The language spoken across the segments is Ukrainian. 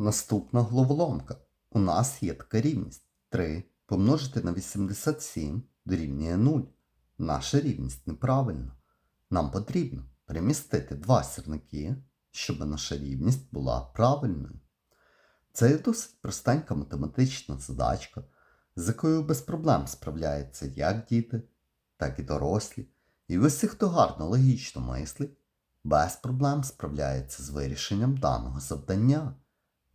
Наступна головоломка. У нас є така рівність 3 помножити на 87 дорівнює 0. Наша рівність неправильна. Нам потрібно перемістити два сірники, щоб наша рівність була правильною. Це є досить простенька математична задачка, з якою без проблем справляються як діти, так і дорослі. І усі, хто гарно логічно мислить, без проблем справляється з вирішенням даного завдання.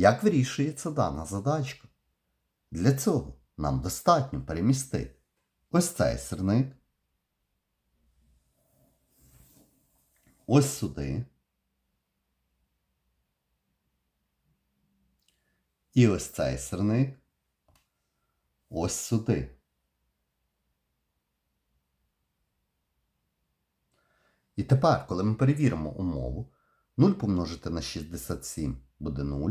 Як вирішується дана задачка? Для цього нам достатньо перемістити ось цей сирник, ось сюди. І ось цей сирник ось сюди. І тепер, коли ми перевіримо умову, 0 помножити на 67 буде 0,